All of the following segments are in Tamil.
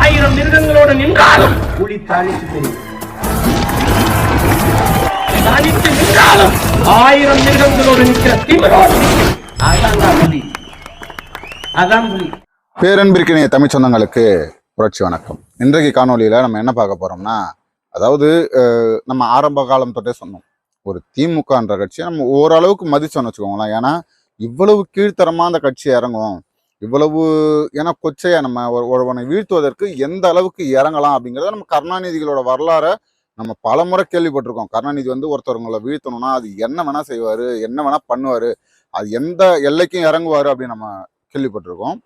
ஆயிரம் மிருகங்களோடு நின்றாலும் புலி தாளித்து தெரியும் தனித்து நின்றாலும் ஆயிரம் மிருகங்களோடு நிற்கிற திமிரோடு நிற்கும். அதான் புலி. அதான் புலி. பேரன்பிற்கினிய தமிழ் சொந்தங்களுக்கு புரட்சி வணக்கம். இன்றைக்கு காணொளியில நம்ம என்ன பார்க்க போறோம்னா அதாவது நம்ம ஆரம்ப காலம் தொட்டே சொன்னோம். ஒரு திமுகன்ற கட்சியை நம்ம ஓரளவுக்கு மதிச்சோம்னு வச்சுக்கோங்களேன். ஏன்னா இவ்வளவு கீழ்த்தரமா அந்த கட்சி இறங்கும் இவ்வளவு ஏன்னா கொச்சையா நம்ம ஒரு- ஒருவனை வீழ்த்துவதற்கு எந்த அளவுக்கு இறங்கலாம் அப்படிங்கிறத நம்ம கருணாநிதிகளோட வரலாறை நம்ம பல முறை கேள்விப்பட்டிருக்கோம். கருணாநிதி வந்து ஒருத்தவங்களை வீழ்த்தணும்னா அது என்ன வேணா செய்வார் என்ன வேணா பண்ணுவார் அது எந்த எல்லைக்கும் இறங்குவார் அப்படின்னு நம்ம கேள்விப்பட்டிருக்கோம்.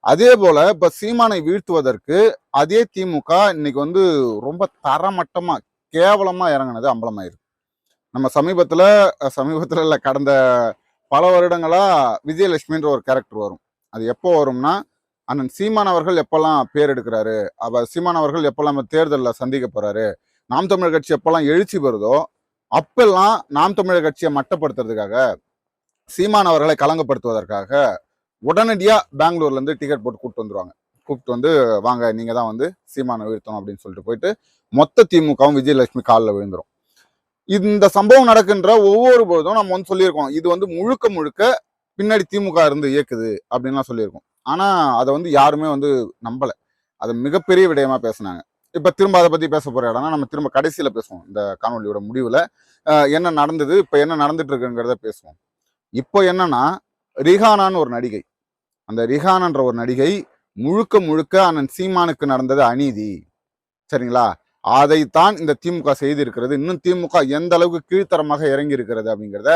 அதே போல இப்ப சீமானை வீழ்த்துவதற்கு அதே திமுக இன்னைக்கு வந்து ரொம்ப தரமட்டமா கேவலமா இறங்குனது அம்பலமாயிருக்கு நம்ம சமீபத்துல சமீபத்தில் சமீபத்துல கடந்த பல வருடங்களா விஜயலட்சுமின்ற ஒரு கேரக்டர் வரும். அது எப்போ வரும்னா அண்ணன் சீமான் அவர்கள் எப்பெல்லாம் பேர் எடுக்கிறாரு அவர் சீமான் அவர்கள் எப்பெல்லாம் தேர்தலில் சந்திக்க போறாரு நாம் தமிழர் கட்சி எப்பெல்லாம் எழுச்சி பெறுதோ அப்பெல்லாம் நாம் தமிழர் கட்சியை மட்டப்படுத்துறதுக்காக சீமான் அவர்களை கலங்கப்படுத்துவதற்காக உடனடியாக பெங்களூர்லேருந்து டிக்கெட் போட்டு கூப்பிட்டு வந்துருவாங்க. கூப்பிட்டு வந்து வாங்க நீங்கள் தான் வந்து சீமானை வீழ்த்தணும் அப்படின்னு சொல்லிட்டு போயிட்டு மொத்த திமுகவும் விஜயலட்சுமி காலில் விழுந்துரும். இந்த சம்பவம் நடக்கின்ற ஒவ்வொரு பொழுதும் நம்ம வந்து சொல்லியிருக்கோம். இது வந்து முழுக்க முழுக்க பின்னாடி திமுக இருந்து இயக்குது அப்படின்லாம் சொல்லியிருக்கோம். ஆனால் அதை வந்து யாருமே வந்து நம்பலை. அதை மிகப்பெரிய விடயமா பேசினாங்க. இப்போ திரும்ப அதை பற்றி பேச போகிற இடம்னா நம்ம திரும்ப கடைசியில் பேசுவோம். இந்த காணொலியோட முடிவில் என்ன நடந்தது இப்போ என்ன நடந்துட்டு இருக்குங்கிறத பேசுவோம். இப்போ என்னன்னா ரிஹானான்னு ஒரு நடிகை. அந்த ரிஹானன்ற ஒரு நடிகை முழுக்க முழுக்க அண்ணன் சீமானுக்கு நடந்தது அநீதி. சரிங்களா? அதைத்தான் இந்த திமுக செய்திருக்கிறது. இன்னும் திமுக எந்த அளவுக்கு கீழ்த்தரமாக இறங்கி இருக்கிறது அப்படிங்கிறத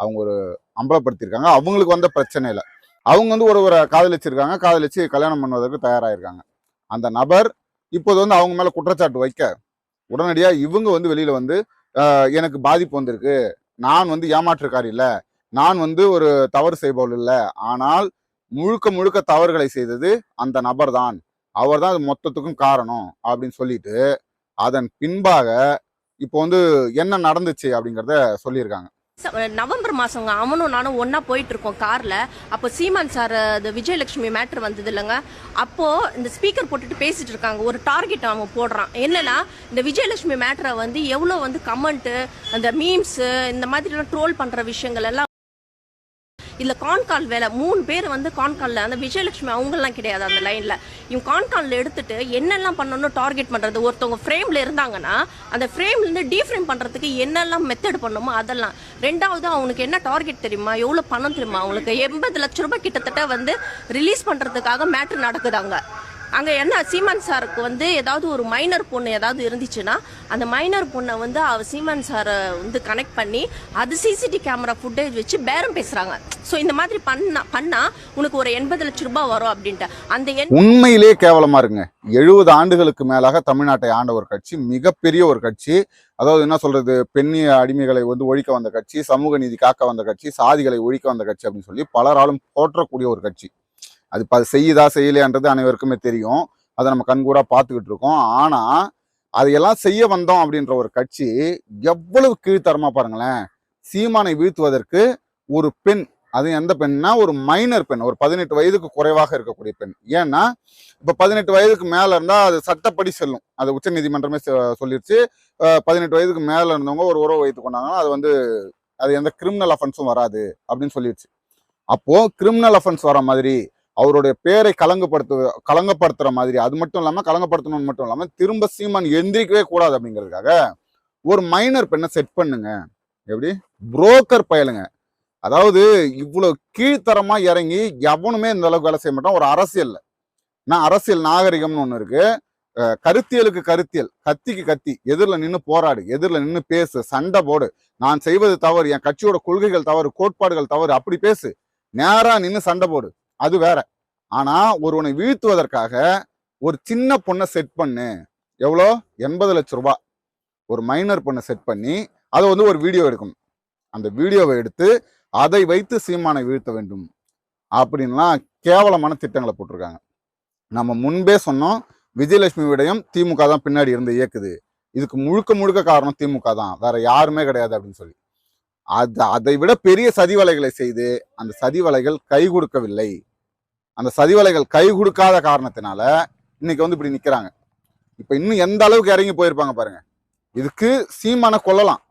அவங்க ஒரு அம்பலப்படுத்தியிருக்காங்க. அவங்களுக்கு வந்த பிரச்சனையில். அவங்க வந்து ஒரு ஒரு காதலிச்சிருக்காங்க. காதலிச்சு கல்யாணம் பண்ணுவதற்கு தயாராகிருக்காங்க அந்த நபர் இப்போது வந்து அவங்க மேலே குற்றச்சாட்டு வைக்க உடனடியாக இவங்க வந்து வெளியில் வந்து எனக்கு பாதிப்பு வந்திருக்கு. நான் வந்து ஏமாற்றுக்காரி இல்லை. நான் வந்து ஒரு தவறு செய்பவள் இல்லை. ஆனால் முழுக்க முழுக்க தவறுகளை செய்தது அந்த நபர் தான் அவர் தான் அது மொத்தத்துக்கும் காரணம். அப்படின்னு சொல்லிட்டு அதன் பின்பாக இப்போ வந்து என்ன நடந்துச்சு அப்படிங்கிறத சொல்லியிருக்காங்க. நவம்பர் மாசங்க அவனும் நானும் ஒன்றா போயிட்டு இருக்கோம் அப்போ சீமான் சார் அது விஜயலட்சுமி மேட்ரு வந்தது இல்லைங்க. அப்போது இந்த ஸ்பீக்கர் போட்டுட்டு பேசிட்டு இருக்காங்க. ஒரு டார்கெட் அவன் போடுறான். என்னன்னா இந்த விஜயலட்சுமி மேட்ரை வந்து எவ்வளோ வந்து கமெண்ட்டு அந்த மீம்ஸ் இந்த மாதிரிலாம் ட்ரோல் பண்ணுற விஷயங்கள் எல்லாம் இதில் கான்கால் வேலை மூணு பேர் வந்து கான்கால்ல அந்த விஜயலட்சுமி அவங்கெல்லாம் கிடையாது அந்த லைனில் இவங்க கான்கால்ல எடுத்துட்டு என்னெல்லாம் பண்ணணும் டார்கெட் பண்ணுறது ஒருத்தவங்க ஃப்ரேமில் இருந்தாங்கன்னா அந்த ஃப்ரேம்லேருந்து டீஃப்ரேம் பண்ணுறதுக்கு என்னெல்லாம் மெத்தட் பண்ணுமோ அதெல்லாம். ரெண்டாவது அவனுக்கு என்ன டார்கெட் தெரியுமா? எவ்வளோ பணம் தெரியுமா அவங்களுக்கு? எண்பது லட்ச ரூபாய் கிட்டத்தட்ட வந்து ரிலீஸ் பண்ணுறதுக்காக மேட்ரு நடக்குதாங்க. அங்கே என்ன சீமான் சாருக்கு வந்து ஏதாவது ஒரு மைனர் பொண்ணு ஏதாவது இருந்துச்சுன்னா அந்த மைனர் பொண்ணை வந்து அவ சீமான் சாரை வந்து கனெக்ட் பண்ணி அது சிசிடி கேமரா ஃபுட்டேஜ் வச்சு பேரம் பேசுகிறாங்க ஸோ இந்த மாதிரி பண்ணா பண்ணா உனக்கு ஒரு எண்பது லட்ச ரூபாய் வரும் அப்படின்ட்டு. அந்த உண்மையிலே கேவலமாக இருக்குங்க எழுபது ஆண்டுகளுக்கு மேலாக தமிழ்நாட்டை ஆண்ட ஒரு கட்சி மிகப்பெரிய ஒரு கட்சி அதாவது என்ன சொல்றது பெண்ணிய அடிமைகளை வந்து ஒழிக்க வந்த கட்சி சமூக நீதி காக்க வந்த கட்சி சாதிகளை ஒழிக்க வந்த கட்சி அப்படின்னு சொல்லி பலராலும் போற்றக்கூடிய ஒரு கட்சி. அது ப செய்யுதா செய்யலையான்றது அனைவருக்குமே தெரியும். அதை நம்ம கண்கூடா பார்த்துக்கிட்டு இருக்கோம். ஆனால் அதையெல்லாம் செய்ய வந்தோம் அப்படின்ற ஒரு கட்சி எவ்வளவு கீழ்த்தரமாக பாருங்களேன். சீமானை வீழ்த்துவதற்கு ஒரு பெண் அது எந்த பெண்னா ஒரு மைனர் பெண் ஒரு பதினெட்டு வயதுக்கு குறைவாக இருக்கக்கூடிய பெண். ஏன்னா இப்போ பதினெட்டு வயதுக்கு மேலே இருந்தால் அது சட்டப்படி செல்லும். அது உச்ச நீதிமன்றமே பதினெட்டு வயதுக்கு மேலே இருந்தவங்க ஒரு உறவு வைத்து கொண்டாங்கன்னா அது வந்து அது எந்த கிரிமினல் அஃபென்ஸும் வராது அப்படின்னு சொல்லிருச்சு. அப்போது கிரிமினல் அஃபென்ஸ் வர மாதிரி அவருடைய பேரை கலங்கப்படுத்து கலங்கப்படுத்துற மாதிரி. அது மட்டும் இல்லாமல் கலங்கப்படுத்தணும்னு மட்டும் இல்லாமல் திரும்ப சீமான் எந்திரிக்கவே கூடாது அப்படிங்கிறதுக்காக ஒரு மைனர் பெண்ணை செட் பண்ணுங்க. எப்படி? புரோக்கர் பயலுங்க. அதாவது இவ்வளோ கீழ்த்தரமாக இறங்கி எவனுமே இந்த அளவுக்கு வேலை செய்ய மாட்டான். ஒரு அரசியலில். நான் அரசியல் நாகரிகம்னு ஒன்று இருக்குது கருத்தியலுக்கு கருத்தியல். கத்திக்கு கத்தி. எதிரில் நின்று போராடு. எதிரில் நின்று பேசு. சண்டை போடு. நான் செய்வது தவறு. என் கட்சியோட கொள்கைகள் தவறு. கோட்பாடுகள் தவறு. அப்படி பேசு. நேராக நின்று சண்டை போடு. அது வேற. ஆனா ஒருவனை வீழ்த்துவதற்காக ஒரு சின்ன பொண்ணை செட் பண்ணு. எவ்வளோ? எண்பது லட்ச ரூபா. ஒரு மைனர் பொண்ணை செட் பண்ணி அதை வந்து ஒரு வீடியோ எடுக்கணும். அந்த வீடியோவை எடுத்து அதை வைத்து சீமானை வீழ்த்த வேண்டும். அப்படின்லாம் கேவலமான திட்டங்களை போட்டிருக்காங்க. நம்ம முன்பே சொன்னோம் விஜயலட்சுமி விடயம் திமுக தான் பின்னாடி இருந்து இயக்குது. இதுக்கு முழுக்க முழுக்க காரணம் திமுக தான். வேற யாருமே கிடையாது அப்படின்னு சொல்லி. அது அதை விட பெரிய சதிவலைகளை செய்து அந்த சதிவலைகள் கை கொடுக்கவில்லை. அந்த சதிவலைகள் கை கொடுக்காத காரணத்தினால இன்னைக்கு வந்து இப்படி நிற்கிறாங்க இப்போ இன்னும் எந்த அளவுக்கு இறங்கி போயிருப்பாங்க பாருங்க. இதுக்கு சீமானை கொல்லலாம்.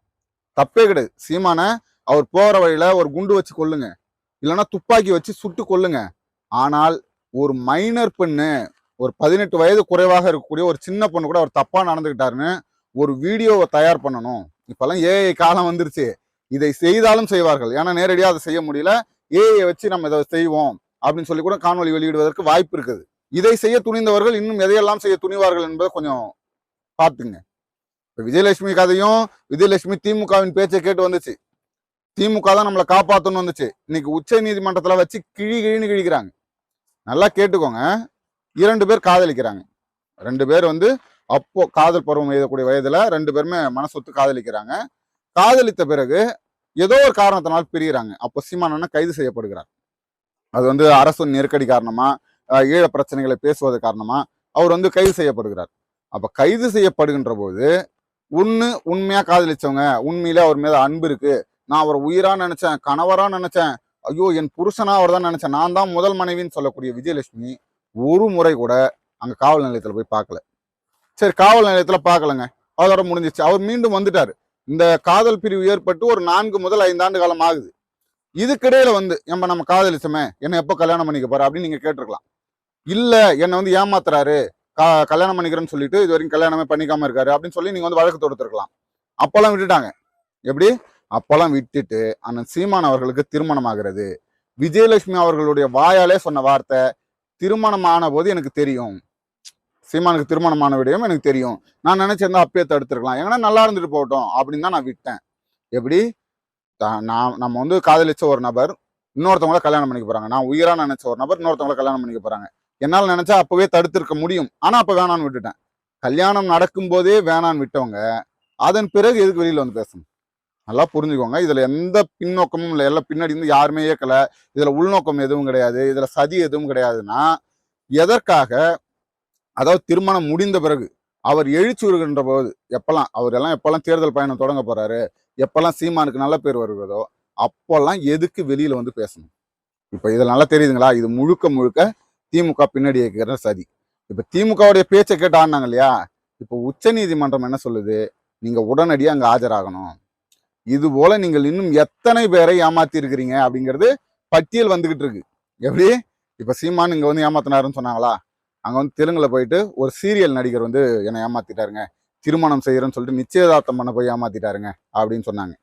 தப்பே கிடையாது. சீமானை அவர் போகிற வழியில் ஒரு குண்டு வச்சு கொல்லுங்க. இல்லைன்னா துப்பாக்கி வச்சு சுட்டு கொல்லுங்க. ஆனால் ஒரு மைனர் பெண்ணு ஒரு பதினெட்டு வயது குறைவாக இருக்கக்கூடிய ஒரு சின்ன பொண்ணு கூட அவர் தப்பாக நடந்துக்கிட்டாருன்னு ஒரு வீடியோவை தயார் பண்ணணும். இப்போல்லாம் ஏஐ காலம் வந்துருச்சு. இதை செய்தாலும் செய்வார்கள். ஏன்னா நேரடியாக அதை செய்ய முடியல. ஏஐ வச்சு நம்ம இதை செய்வோம் அப்படின்னு சொல்லி கூட காணொலி வெளியிடுவதற்கு வாய்ப்பு இருக்குது. இதை செய்ய துணிந்தவர்கள் இன்னும் எதையெல்லாம் செய்ய துணிவார்கள் என்பதை கொஞ்சம் பார்த்துங்க. இப்போ விஜயலட்சுமி கதையும் விஜயலட்சுமி திமுகவின் பேச்சை கேட்டு வந்துச்சு. திமுக தான் நம்மளை காப்பாத்தணும்னு வந்துச்சு. இன்னைக்கு உச்ச நீதிமன்றத்தில் வச்சு கிழி கிழின்னு கிழிக்கிறாங்க. நல்லா கேட்டுக்கோங்க. இரண்டு பேர் காதலிக்கிறாங்க. ரெண்டு பேர் வந்து அப்போ காதல் பருவம் எழுதக்கூடிய வயதுல ரெண்டு பேருமே மனசொத்து காதலிக்கிறாங்க. காதலித்த பிறகு ஏதோ ஒரு காரணத்தினால் பிரிகிறாங்க அப்போ சீமானண்ணா கைது செய்யப்படுகிறார். அது வந்து அரசு நெருக்கடி காரணமா ஈழ பிரச்சனைகளை பேசுவது காரணமா அவர் வந்து கைது செய்யப்படுகிறார். அப்ப கைது செய்யப்படுகின்ற போது ஒண்ணு உண்மையா காதலிச்சவங்க உண்மையில அவர் மீது அன்பு இருக்கு. நான் அவர் உயிரா நினைச்சேன் கணவரா நினைச்சேன் ஐயோ என் புருஷனா அவர் தான் நினைச்சேன் நான் தான் முதல் மனைவின்னு சொல்லக்கூடிய விஜயலட்சுமி ஒரு முறை கூட அங்க காவல் நிலையத்துல போய் பார்க்கல. சரி காவல் நிலையத்துல பார்க்கலங்க. அதோட முடிஞ்சிச்சு. அவர் மீண்டும் வந்துட்டாரு. இந்த காதல் பிரிவு ஏற்பட்டு ஒரு நான்கு முதல் ஐந்து ஆண்டு காலம் ஆகுது. இதுக்கிடையில வந்து நம்ம நம்ம காதலிச்சோமே என்னை எப்போ கல்யாணம் பண்ணிக்க போற அப்படின்னு நீங்க கேட்டிருக்கலாம். இல்லை என்னை வந்து ஏமாத்துறாரு கா கல்யாணம் பண்ணிக்கிறேன்னு சொல்லிட்டு இது வரைக்கும் கல்யாணமே பண்ணிக்காம இருக்காரு அப்படின்னு சொல்லி நீங்க வந்து வழக்கு தொடுத்துருக்கலாம். அப்பெல்லாம் விட்டுட்டாங்க. எப்படி? அப்பெல்லாம் விட்டுட்டு அண்ணன் சீமான் அவர்களுக்கு திருமணம் ஆகிறது விஜயலட்சுமி அவர்களுடைய வாயாலே சொன்ன வார்த்தை திருமணம் ஆன போது எனக்கு தெரியும். சீமானுக்கு திருமணமான விடயம் எனக்கு தெரியும். நான் நினைச்சிருந்தா அப்பயே தடுத்துருக்கலாம். ஏன்னா நல்லா இருந்துட்டு போகட்டும் அப்படின்னு தான் நான் விட்டேன். எப்படி? நான் நம்ம வந்து காதலிச்ச ஒரு நபர் இன்னொருத்தவங்கள கல்யாணம் பண்ணிக்க போறாங்க. நான் உயிரா நினைச்ச ஒரு நபர் இன்னொருத்தவங்கள கல்யாணம் பண்ணிக்க போறாங்க. என்னால் நினைச்சா அப்பவே தடுத்திருக்க முடியும். ஆனா அப்ப வேணான்னு விட்டுட்டேன். கல்யாணம் நடக்கும் போதே வேணான்னு விட்டவங்க அதன் பிறகு எதுக்கு வெளியில வந்து பேசணும்? நல்லா புரிஞ்சுக்கோங்க. இதுல எந்த பின்னோக்கமும் இல்லை. எல்லாம் பின்னாடி இருந்து யாருமே இயக்கல இதுல உள்நோக்கம் எதுவும் கிடையாது. இதுல சதி எதுவும் கிடையாதுன்னா எதற்காக அதாவது திருமணம் முடிந்த பிறகு அவர் எழுச்சி வருகின்ற போது எப்பெல்லாம் அவர் எல்லாம் எப்பெல்லாம் தேர்தல் பயணம் தொடங்க போறாரு எப்பெல்லாம் சீமானுக்கு நல்ல பேர் வருகிறதோ அப்போல்லாம் எதுக்கு வெளியில வந்து பேசணும்? இப்போ இதில் நல்லா தெரியுதுங்களா? இது முழுக்க முழுக்க திமுக பின்னாடி இருக்கிற சதி. இப்போ திமுகவுடைய பேச்சை கேட்டு ஆடினாங்க இல்லையா? இப்போ உச்ச நீதிமன்றம் என்ன சொல்லுது? நீங்கள் உடனடியாக அங்கே ஆஜராகணும். இது போல நீங்கள் இன்னும் எத்தனை பேரை ஏமாத்தி இருக்கிறீங்க அப்படிங்கிறது பட்டியல் வந்துகிட்டு இருக்கு. எப்படி? இப்போ சீமான் இங்கே வந்து ஏமாத்தினாருன்னு சொன்னாங்களா? அங்கே வந்து தெலுங்கில் போயிட்டு ஒரு சீரியல் நடிகர் வந்து என்னை ஏமாத்திட்டாருங்க. திருமணம் செய்கிறேன்னு சொல்லிட்டு நிச்சயதார்த்தம் பண்ண போய் ஏமாத்திட்டாருங்க அப்படின்னு சொன்னாங்க.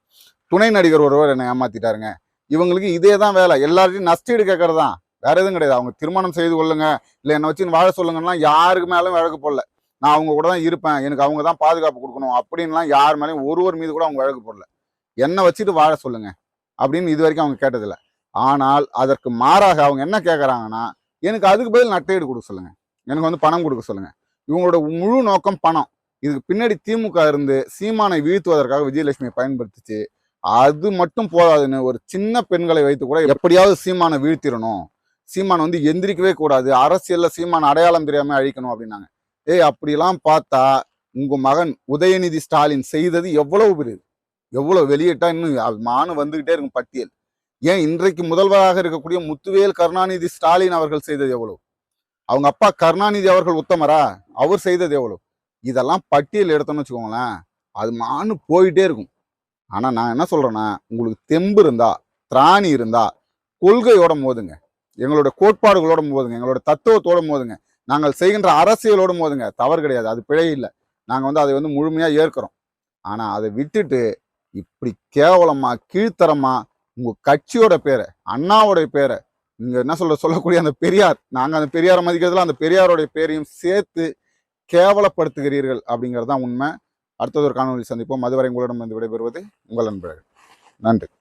துணை நடிகர் ஒருவர் என்னை ஏமாத்திட்டாருங்க. இவங்களுக்கு இதே தான் வேலை. எல்லார்ட்டையும் நஷ்டீடு கேட்கறது தான் வேற எதுவும் கிடையாது. அவங்க திருமணம் செய்து கொள்ளுங்க. இல்லை என்னை வச்சு வாழ சொல்லுங்கன்னா யாருக்கு மேலும் வழக்கு போடல. நான் அவங்க கூட தான் இருப்பேன். எனக்கு அவங்க தான் பாதுகாப்பு கொடுக்கணும் அப்படின்லாம் யார் மேலேயும் ஒருவர் மீது கூட அவங்க வழக்கு போடல. என்னை வச்சுட்டு வாழ சொல்லுங்க அப்படின்னு இது வரைக்கும் அவங்க கேட்டதில்லை. ஆனால் அதற்கு மாறாக அவங்க என்ன கேட்குறாங்கன்னா எனக்கு அதுக்கு பதில் நட்டையீடு கொடுக்க சொல்லுங்கள் எனக்கு வந்து பணம் கொடுக்க சொல்லுங்க. இவங்களோட முழு நோக்கம் பணம். இதுக்கு பின்னாடி திமுக இருந்து சீமானை வீழ்த்துவதற்காக விஜயலட்சுமியை பயன்படுத்திச்சு. அது மட்டும் போதாதுன்னு ஒரு சின்ன பெண்களை வைத்து கூட எப்படியாவது சீமானை வீழ்த்திடணும். சீமான் வந்து எந்திரிக்கவே கூடாது. அரசியல்ல சீமான் அடையாளம் தெரியாம அழிக்கணும் அப்படின்னாங்க. ஏய் அப்படிலாம் பார்த்தா உங்க மகன் உதயநிதி ஸ்டாலின் செய்தது எவ்வளவு பெரிய எவ்வளவு வெளியிட்டா இன்னும் மானு வந்துகிட்டே இருக்கும் பட்டியல். ஏன் இன்றைக்கு முதல்வராக இருக்கக்கூடிய முத்துவேல் கருணாநிதி ஸ்டாலின் அவர்கள் செய்தது எவ்வளவு? அவங்க அப்பா கருணாநிதி அவர்கள் உத்தமரா? அவர் செய்தது எவ்வளோ இதெல்லாம் பட்டியல் எடுத்தோம்னு வச்சுக்கோங்களேன். அது மானு போயிட்டே இருக்கும். ஆனால் நான் என்ன சொல்கிறேன்னா உங்களுக்கு தெம்பு இருந்தா திராணி இருந்தா கொள்கையோட மோதுங்க. எங்களோட கோட்பாடுகளோட மோதுங்க. எங்களோட தத்துவத்தோட மோதுங்க. நாங்கள் செய்கின்ற அரசியலோட மோதுங்க. தவறு கிடையாது. அது பிழை இல்லை. நாங்கள் வந்து அதை வந்து முழுமையாக ஏற்கிறோம். ஆனால் அதை விட்டுட்டு இப்படி கேவலமாக கீழ்த்தரமாக உங்கள் கட்சியோட பேரை அண்ணாவோடைய பேரை இங்கே என்ன சொல்ற சொல்லக்கூடிய அந்த பெரியார். நாங்கள் அந்த பெரியாரை மதிக்கிறதுல அந்த பெரியாரோடைய பேரையும் சேர்த்து கேவலப்படுத்துகிறீர்கள் அப்படிங்கிறது தான் உண்மை. அடுத்தது ஒரு காணொலி சந்திப்போம். அதுவரை உங்களிடம் வந்து விடைபெறுவது உங்கள் நண்பர்கள் நன்றி.